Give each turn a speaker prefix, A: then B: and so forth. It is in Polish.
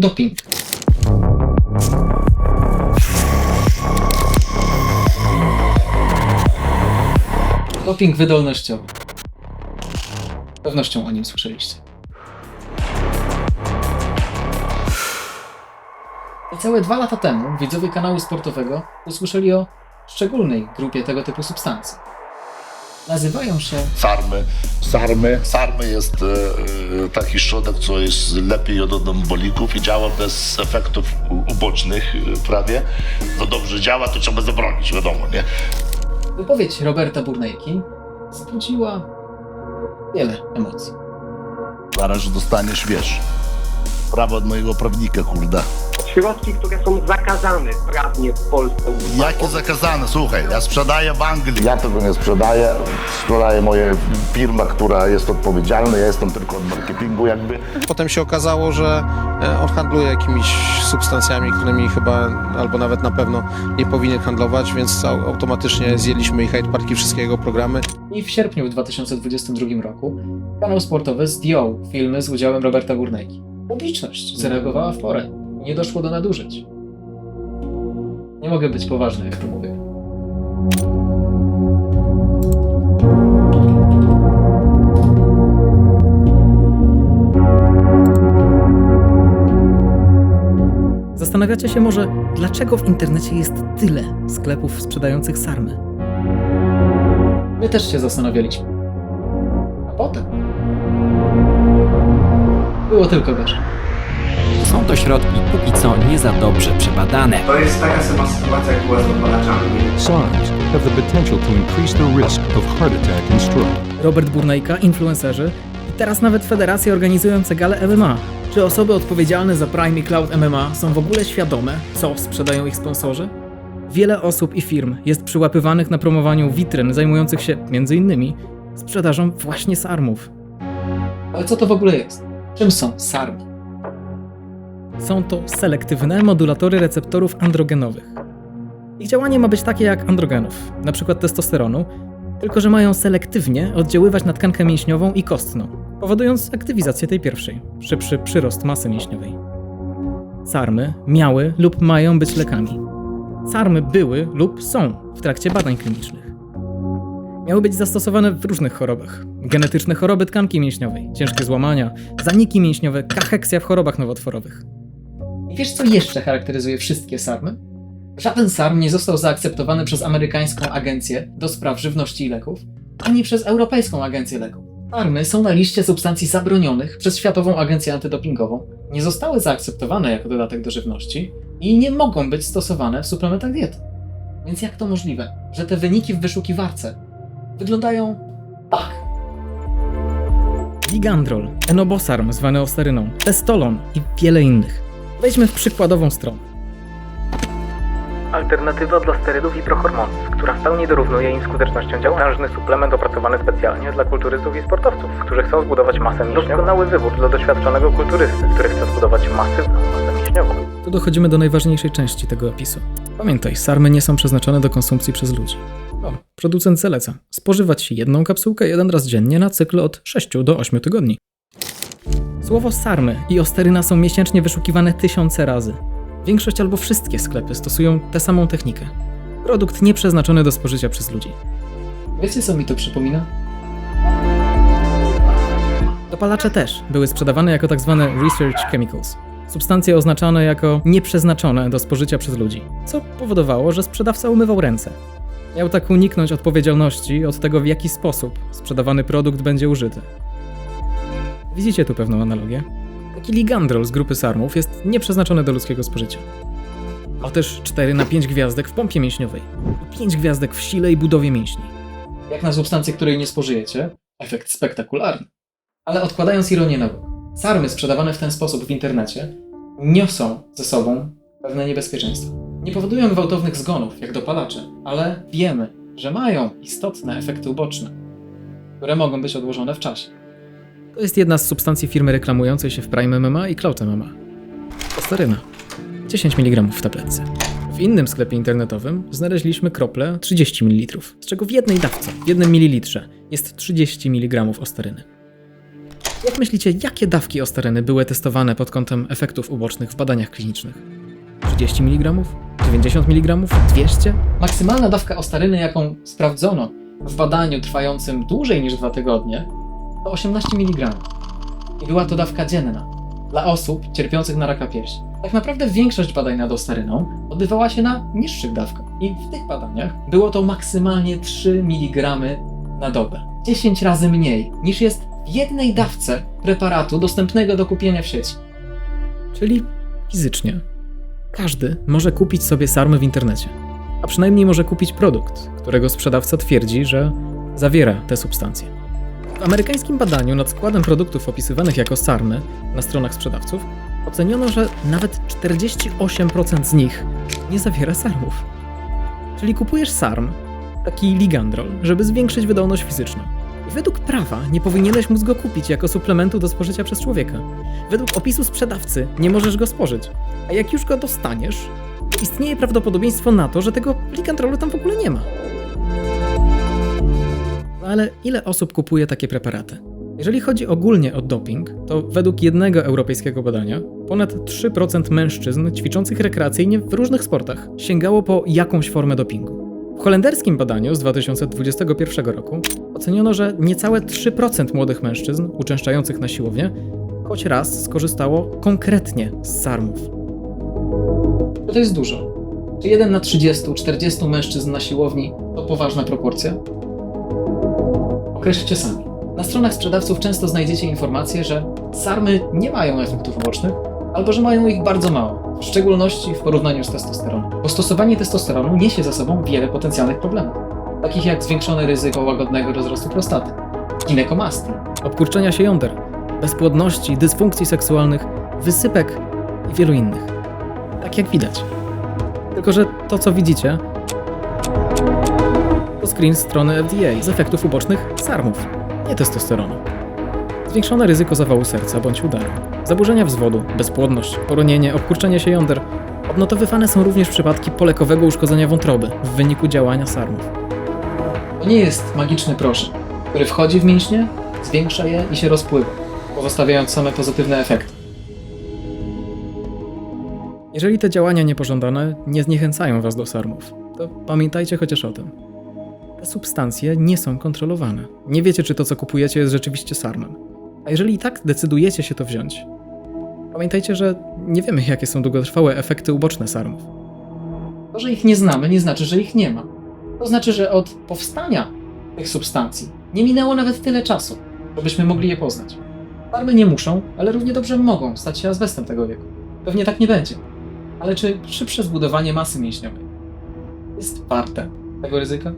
A: Doping. Doping wydolnościowy. Z pewnością o nim słyszeliście. Niecałe dwa lata temu widzowie kanału sportowego usłyszeli o szczególnej grupie tego typu substancji. Nazywają się
B: Sarmy. Sarmy. Sarmy jest e, e, taki środek, co jest lepiej od odembolików i działa bez efektów ubocznych e, prawie. No dobrze działa, to trzeba zabronić, wiadomo, nie?
A: Wypowiedź Roberta Burnejki wzbudziła wiele emocji.
B: Zaraz dostaniesz, wiesz, prawo od mojego prawnika, kurde.
C: Środki, które są zakazane prawnie w Polsce.
B: Jakie zakazane? Słuchaj, ja sprzedaję w Anglii. Ja tego nie sprzedaję. Sprzedaje moja firma, która jest odpowiedzialna. Ja jestem tylko od marketingu jakby.
D: Potem się okazało, że e, on handluje jakimiś substancjami, którymi chyba albo nawet na pewno nie powinien handlować, więc au- automatycznie zjęliśmy i Hyde Park i wszystkie jego programy.
A: I w sierpniu 2022 roku kanał sportowy zdjął filmy z udziałem Roberta Burnejki. Publiczność zareagowała w porę. Nie doszło do nadużyć. Nie mogę być poważny, jak to mówię.
E: Zastanawiacie się może, dlaczego w internecie jest tyle sklepów sprzedających sarmy?
A: My też się zastanawialiśmy. A potem było tylko gorzej.
F: Są to środki póki co nie za dobrze przebadane.
G: To jest taka sama sytuacja, jak była z dopalaczami.
H: SARMs have the potential to increase the risk of heart attack and stroke.
E: Robert Burnejka, influencerzy i teraz nawet federacje organizujące gale MMA. Czy osoby odpowiedzialne za Prime i Cloud MMA są w ogóle świadome, co sprzedają ich sponsorzy? Wiele osób i firm jest przyłapywanych na promowaniu witryn zajmujących się m.in. sprzedażą właśnie sarmów.
A: Ale co to w ogóle jest? Czym są sarmy?
E: Są to selektywne modulatory receptorów androgenowych. Ich działanie ma być takie jak androgenów, np. testosteronu, tylko że mają selektywnie oddziaływać na tkankę mięśniową i kostną, powodując aktywizację tej pierwszej, szybszy przyrost masy mięśniowej. Sarmy miały lub mają być lekami. Sarmy były lub są w trakcie badań klinicznych. Miały być zastosowane w różnych chorobach. Genetyczne choroby tkanki mięśniowej, ciężkie złamania, zaniki mięśniowe, kacheksja w chorobach nowotworowych.
A: I wiesz, co jeszcze charakteryzuje wszystkie sarmy? Żaden sarm nie został zaakceptowany przez amerykańską agencję do spraw żywności i leków, ani przez Europejską Agencję Leków. Sarmy są na liście substancji zabronionych przez Światową Agencję Antydopingową, nie zostały zaakceptowane jako dodatek do żywności i nie mogą być stosowane w suplementach diety. Więc jak to możliwe, że te wyniki w wyszukiwarce wyglądają tak?
E: Ligandrol, enobosarm zwany osteryną, testolon i wiele innych. Wejdźmy w przykładową stronę.
I: Alternatywa dla sterydów i prohormonów, która w pełni dorównuje im skutecznością działania. Potężny suplement opracowany specjalnie dla kulturystów i sportowców, którzy chcą zbudować masę mięśniową. Doskonały wybór dla doświadczonego kulturysty, który chce zbudować masywną masę mięśniową.
E: Tu dochodzimy do najważniejszej części tego opisu. Pamiętaj, sarmy nie są przeznaczone do konsumpcji przez ludzi. O, producent zaleca spożywać jedną kapsułkę jeden raz dziennie na cykl od 6 do 8 tygodni. Słowo sarmy i osteryna są miesięcznie wyszukiwane tysiące razy. Większość albo wszystkie sklepy stosują tę samą technikę. Produkt nieprzeznaczony do spożycia przez ludzi.
A: Wiecie, co mi to przypomina?
E: Dopalacze też były sprzedawane jako tzw. research chemicals. Substancje oznaczane jako nieprzeznaczone do spożycia przez ludzi, co powodowało, że sprzedawca umywał ręce. Miał tak uniknąć odpowiedzialności od tego, w jaki sposób sprzedawany produkt będzie użyty. Widzicie tu pewną analogię? Taki ligandrol z grupy sarmów jest nieprzeznaczony do ludzkiego spożycia. Ma też 4 na 5 gwiazdek w pompie mięśniowej i 5 gwiazdek w sile i budowie mięśni.
A: Jak na substancję, której nie spożyjecie, efekt spektakularny. Ale odkładając ironię na bok, sarmy sprzedawane w ten sposób w internecie niosą ze sobą pewne niebezpieczeństwa. Nie powodują gwałtownych zgonów, jak dopalacze, ale wiemy, że mają istotne efekty uboczne, które mogą być odłożone w czasie.
E: To jest jedna z substancji firmy reklamującej się w Prime MMA i Cloud MMA. Osteryna. 10 mg w tabletce. W innym sklepie internetowym znaleźliśmy krople 30 ml, z czego w jednej dawce, w jednym mililitrze jest 30 mg osteryny. Jak myślicie, jakie dawki ostaryny były testowane pod kątem efektów ubocznych w badaniach klinicznych? 30 mg? 90 mg? 200?
A: Maksymalna dawka ostaryny, jaką sprawdzono w badaniu trwającym dłużej niż dwa tygodnie, to 18 mg. I była to dawka dzienna dla osób cierpiących na raka piersi. Tak naprawdę większość badań nad ostaryną odbywała się na niższych dawkach. I w tych badaniach było to maksymalnie 3 mg na dobę. 10 razy mniej niż jest w jednej dawce preparatu dostępnego do kupienia w sieci.
E: Czyli fizycznie. Każdy może kupić sobie sarmy w internecie, a przynajmniej może kupić produkt, którego sprzedawca twierdzi, że zawiera te substancje. W amerykańskim badaniu nad składem produktów opisywanych jako sarmy na stronach sprzedawców oceniono, że nawet 48% z nich nie zawiera sarmów. Czyli kupujesz sarm, taki ligandrol, żeby zwiększyć wydolność fizyczną. I według prawa nie powinieneś móc go kupić jako suplementu do spożycia przez człowieka. Według opisu sprzedawcy nie możesz go spożyć. A jak już go dostaniesz, istnieje prawdopodobieństwo na to, że tego ligandrolu tam w ogóle nie ma. Ale ile osób kupuje takie preparaty? Jeżeli chodzi ogólnie o doping, to według jednego europejskiego badania ponad 3% mężczyzn ćwiczących rekreacyjnie w różnych sportach sięgało po jakąś formę dopingu. W holenderskim badaniu z 2021 roku oceniono, że niecałe 3% młodych mężczyzn uczęszczających na siłownię choć raz skorzystało konkretnie z sarmów.
A: To jest dużo. Czy 1 na 30-40 mężczyzn na siłowni to poważna proporcja? Określcie sami. Na stronach sprzedawców często znajdziecie informacje, że sarmy nie mają efektów ubocznych, albo że mają ich bardzo mało, w szczególności w porównaniu z testosteronem. Bo stosowanie testosteronu niesie za sobą wiele potencjalnych problemów, takich jak zwiększone ryzyko łagodnego rozrostu prostaty, ginekomastii,
E: Obkurczenia się jąder, bezpłodności, dysfunkcji seksualnych, wysypek i wielu innych. Tak jak widać. Tylko, że to co widzicie screen strony FDA z efektów ubocznych sarmów, nie testosteronu. Zwiększone ryzyko zawału serca bądź udaru, zaburzenia wzwodu, bezpłodność, poronienie, obkurczenie się jąder. Odnotowywane są również przypadki polekowego uszkodzenia wątroby w wyniku działania sarmów.
A: To nie jest magiczny proszek, który wchodzi w mięśnie, zwiększa je i się rozpływa, pozostawiając same pozytywne efekty.
E: Jeżeli te działania niepożądane nie zniechęcają Was do sarmów, to pamiętajcie chociaż o tym. Te substancje nie są kontrolowane. Nie wiecie, czy to, co kupujecie, jest rzeczywiście sarmem. A jeżeli i tak decydujecie się to wziąć, pamiętajcie, że nie wiemy, jakie są długotrwałe efekty uboczne sarmów.
A: To, że ich nie znamy, nie znaczy, że ich nie ma. To znaczy, że od powstania tych substancji nie minęło nawet tyle czasu, żebyśmy mogli je poznać. Farmy nie muszą, ale równie dobrze mogą stać się azbestem tego wieku. Pewnie tak nie będzie. Ale czy szybsze zbudowanie masy mięśniowej jest warte tego ryzyka?